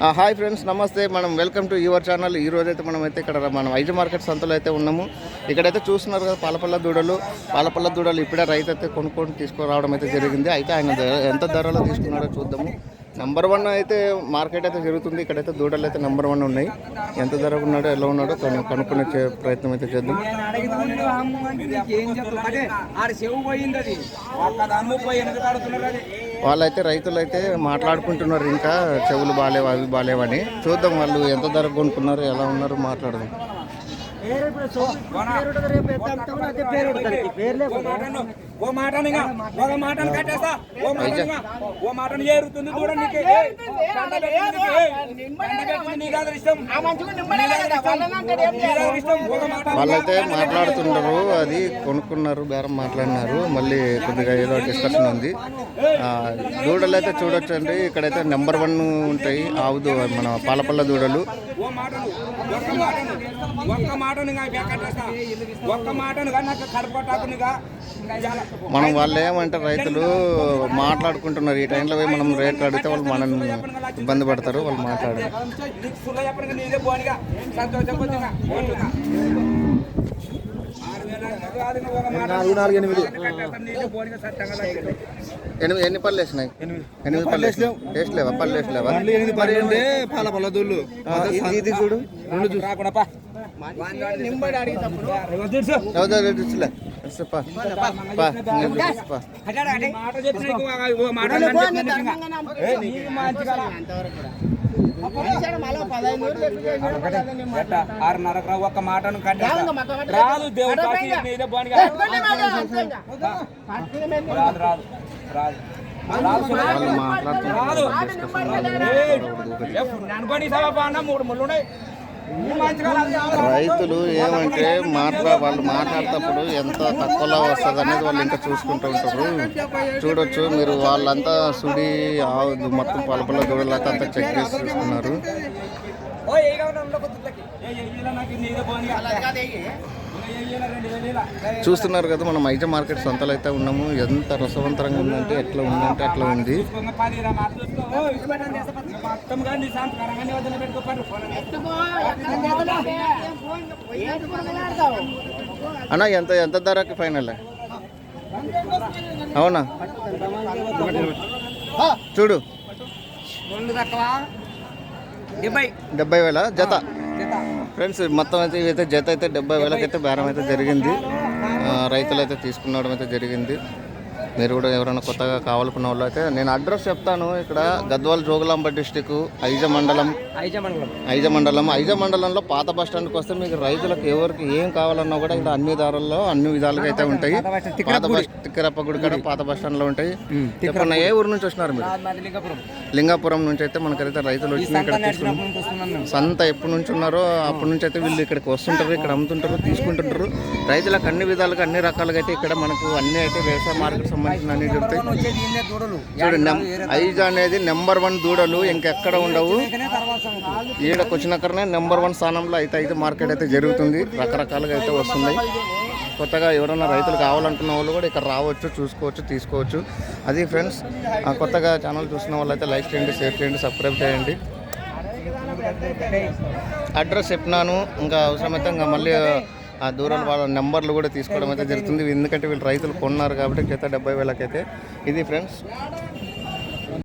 Hi friends నమస్తే. మనం welcome to your channel. ఈ రోజు అయితే మనం అయితే ఇక్కడ మనం ఐజీ మార్కెట్ సంతలో అయితే ఉన్నాము. ఇక్కడైతే చూస్తున్నారు కదా పాలపల్ల దూడలు. పాలపల్ల దూడలు ఇప్పుడే రైతు అయితే కొనుక్కొని తీసుకురావడం అయితే జరిగింది. అయితే ఆయన ఎంత ధరలో తీసుకున్నాడో చూద్దాము. నెంబర్ వన్ అయితే మార్కెట్ అయితే జరుగుతుంది. ఇక్కడైతే దూడలు అయితే నెంబర్ వన్ ఉన్నాయి. ఎంత ధర ఉన్నాడో ఎలా ఉన్నాడో కను- కనుక్కునే చే- ప్రయత్నం అయితే చేద్దాం. ఏం వాళ్ళైతే రైతులు అయితే మాట్లాడుకుంటున్నారు ఇంకా చెవులు బాగాలేవు అవి బాగాలేవని చూద్దాం వాళ్ళు ఎంత ధర కొనుక్కున్నారు ఎలా ఉన్నారు మాట్లాడదాం. ఓ మాటను ఓ మాటను ఇంకా ఒక మాటను కట్టేస్తా. ఓ మాటను ఓ మాటను ఏరుతుంది చూడండి నీకు. మాట వాళ్ళైతే మాట్లాడుతున్నారు అది కొనుక్కున్నారు బేరం మాట్లాడినారు మళ్ళీ కొద్దిగా ఏదో డిస్కషన్ ఉంది. ఆ, దూడలు అయితే చూడొచ్చండి ఇక్కడైతే నెంబర్ వన్ ఉంటాయి ఆవు దూ మన పాలపల్ల దూడలు. ఓ మాటను ఒక్క మాటను. ఒక్క నాకు కడపటాకునిగా మనం వాళ్ళు ఏమంటే రైతులు? మాట్లాడుకుంటున్నారు. ఈ టైంలో పోయి మనం రేట్లు అడిగితే వాళ్ళు మనల్ని ఇబ్బంది పడతారు వాళ్ళు మాట్లాడారు. ఎనిమిది ఎన్ని పళ్ళు వేసినాయి? ఎనిమిది పళ్ళు వేసలేవా పళ్ళు వేసలేవా? పాల పల్లదూళ్ళు ఆ, ఇది- ఇది చూడు రాకుండా పా. ఇగో మాట ఒక- ఆరున్నరకు ఒక్క మాటను రాదు దేవుడు కాకి, రాదు రాదు రాదు రాదు సభ మూడు ముళ్ళు ఉన్నాయి రైతులు ఏమంటే మాట్లా వాళ్ళు మాట్లాడేటప్పుడు ఎంత తక్కువలో వస్తుంది అనేది వాళ్ళు ఇంకా చూసుకుంటూ ఉంటారు. చూడొచ్చు మీరు వాళ్ళంతా సుడి ఆవు మొత్తం పలపల దూడలు అంతా చెక్ చేసి చూసుకున్నారు చూస్తున్నారు కదా మనం ఐజ మార్కెట్ సొంతలు అయితే ఉన్నాము. ఎంత రసవంతరంగా ఉందంటే ఎట్లా ఉందంటే అట్లా ఉంది. చూసుకోంగ పది రా, మాట చూసుకో. ఓ, ఇటు పెట్టండి, చేస్తా పది. మొత్తం కానీ నీ సంస్కారంగా నీ వద్దనే పెట్టుకో, పది. అన్న ఎంత ఎంత ధరకి ఫైనల్ అవునా చూడు రెండు తక్కువ డెబ్బై డెబ్బై వేల జత జత. ఫ్రెండ్స్ మొత్తం అయితే ఇవైతే జత అయితే డెబ్బై వేలకైతే బేరం అయితే జరిగింది రైతులు అయితే తీసుకున్నడం అయితే జరిగింది మీరు కూడా ఎవరైనా కొత్తగా కావాలనుకున్న వాళ్ళు అయితే నేను అడ్రస్ చెప్తాను. ఇక్కడ గద్వాల్ జోగులాంబ డిస్టిక్ ఐజ మండలం ఐజ మండలం ఐజ మండలంలో పాత బస్ స్టాండ్కి వస్తే మీకు రైతులకు ఎవరికి ఏం కావాలన్నా కూడా ఇక్కడ అన్ని దారుల్లో అన్ని విధాలుగా అయితే ఉంటాయి. పాత బస్ తిక్కరప్ప గుడి కాడ పాత బస్ స్టాండ్లో ఉంటాయి. చెప్పండి ఏ ఊరు నుంచి వచ్చినారు మీరు? లింగపురం. లింగాపురం నుంచి అయితే మనకైతే రైతులు వచ్చి ఇక్కడ తీసుకున్నారు సంత ఎప్పటి నుంచి ఉన్నారో అప్పటి నుంచి అయితే వీళ్ళు ఇక్కడికి వస్తుంటారు ఇక్కడ అమ్ముతుంటారు తీసుకుంటుంటారు. రైతులకు అన్ని విధాలుగా అన్ని రకాలుగా అయితే ఇక్కడ మనకు అన్ని అయితే వ్యవసాయ మార్కెట్ సంబంధించిన అన్ని దొరుకుతాయి. ఐజ్ అనేది నెంబర్ వన్ దూడలు ఇంకెక్కడ ఉండవు. ఈడకు వచ్చినాకనే నెంబర్ వన్ స్థానంలో అయితే అయితే మార్కెట్ అయితే జరుగుతుంది. రకరకాలుగా అయితే వస్తున్నాయి. కొత్తగా ఎవరైనా రైతులు కావాలనుకున్న వాళ్ళు కూడా ఇక్కడ రావచ్చు చూసుకోవచ్చు తీసుకోవచ్చు. అది ఫ్రెండ్స్ ఆ కొత్తగా ఛానల్ చూసిన వాళ్ళైతే లైక్ చేయండి షేర్ చేయండి సబ్స్క్రైబ్ చేయండి. అడ్రస్ చెప్పినాను ఇంకా అవసరమైతే ఇంకా మళ్ళీ ఆ దూరం వాళ్ళ నెంబర్లు కూడా తీసుకోవడం అయితే జరుగుతుంది. ఎందుకంటే వీళ్ళు రైతులు కొన్నారు కాబట్టి చేత డెబ్బై వేలకైతే. ఇది ఫ్రెండ్స్